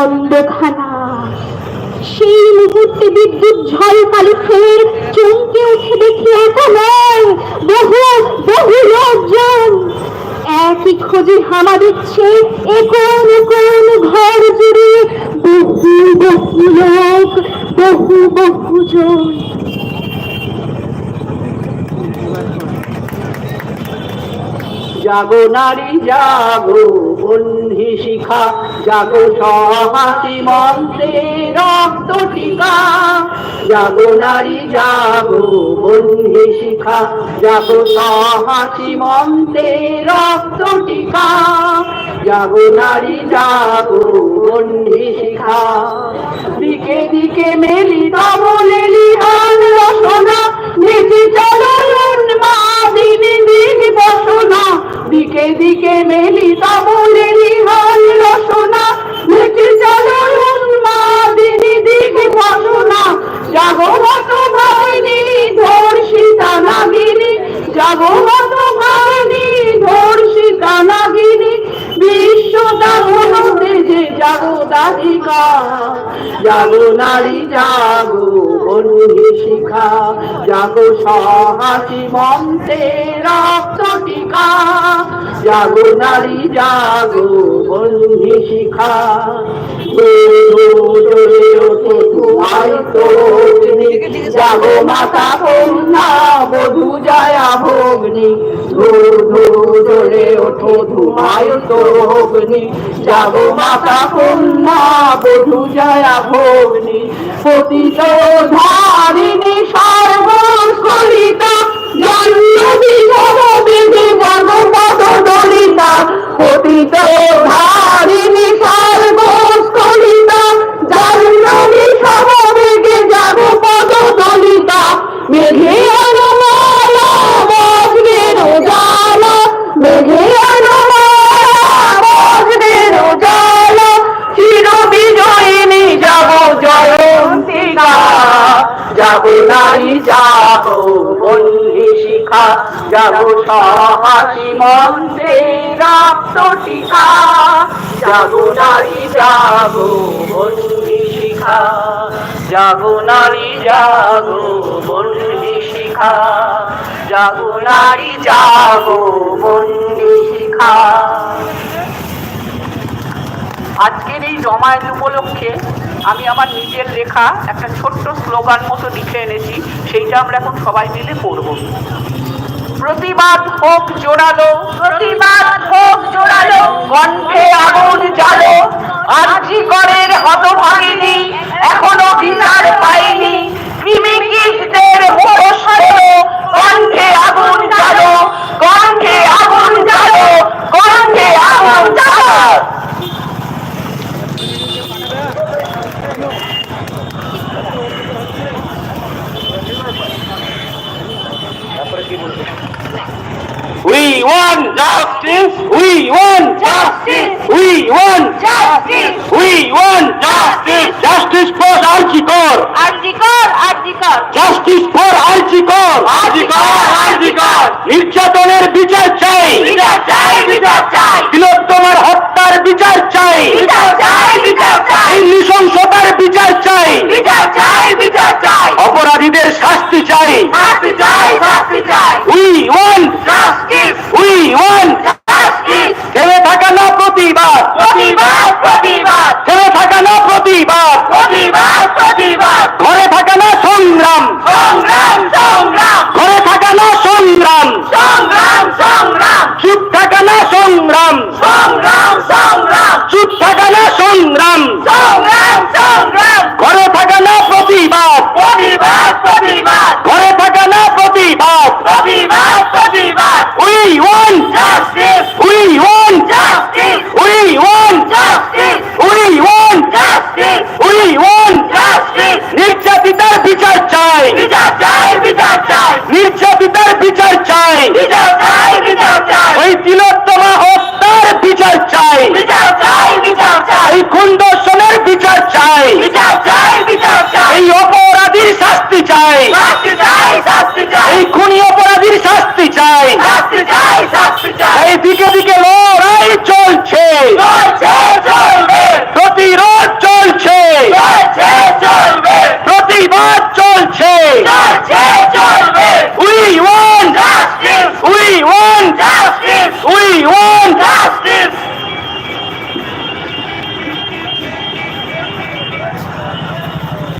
দ্বন্দ্বখানা সেই মুহূর্তে বিদ্যুৎ ঝলকালি ফের, চমকে উঠে দেখি একা নয়, বহু বহু লোকজন। একই খোঁজে হামা দিচ্ছে একন একন ঘর জুড়ে বহু বহু লোক, বহু বহু জন। জাগো নারী, জাগো। বন্ধি শিখা, জাগো সহাতি মন্ত্রে, রক্ত টিকা জাগো নারী, জাগো বন্ধি শিখা, জাগো সহাতি মন্ত্রে, রক্ত টিকা জাগো নারী, জাগো বন্ধি শিখা। দিকে দিকে মেলি তমলেলি দিকে দিকে মেলি তমলেলি হান রসনা নীতি চলন মা দিন দিন বসনা। জাগবত ভাবিনি ধর্ষিতা নাগিনী। জাগবত ভাবিনি ধর্ষিতা নাগিনী। বিশ্বতা মনতে যে জাগদাধিকা জাগো নারী জাগো বন্ধি শিখা জাগো সহাসি মন্ত্রে রক্ত টিকা জাগো নারী জাগো শিখা জাগো মাতা কন্যা বধু জয়া ভগ্নি জ্বলে ওঠো ধুমায় তো অগ্নি। জাগো মাতা কন্যা, বধু জয়া ভগ্নি। পতিত ধারিণী সর্বস্কলিতা জন্মদি বেদে বনপদ দলিতা পতিত যাব নারী যাব বন্ধি শিখা, যাব সহাসি মন্ত্রে রক্ত টিকা যাব নারী যাব বন্ধি শিখা। যাব নারী যাব বন্ধি শিখা। যাব নারী যাব বন্ধি শিখা। আজকের এই জমায়েত উপলক্ষে আমি আমার নিজের লেখা একটা ছোট্ট স্লোগান মতো লিখে এনেছি সেইটা আমরা এখন সবাই মিলে পড়ব। প্রতিবাদ হোক জোরালো প্রতিবাদ হোক জোরালো কণ্ঠে আগুন জ্বালো আর্জি করের হতভাগিনী এখনও বিচার পাইনি ক্রিমিকিসদের মুখোশ হলো কণ্ঠে আগুন জ্বালো কণ্ঠে আগুন জ্বালো কণ্ঠে আগুন জ্বালো We want justice. We want justice. We want justice. We want justice. Justice for Archikor. RG Kar RG Kar Justice for Archikor. Archikor, Archikor. নির্যাতনের বিচার চাই বিচার চাই বিচার চাই তিলোত্তমার হত্যার বিচার চাই বিচার চাই বিচার চাই নৃশংসতার বিচার চাই বিচার চাই বিচার চাই অপরাধীদের শাস্তি চাই শাস্তি চাই শাস্তি নির্যাতিতার বিচার চাই। ওই তিলোত্তমা হত্যার বিচার চাই। এই খুন বিচার চাই।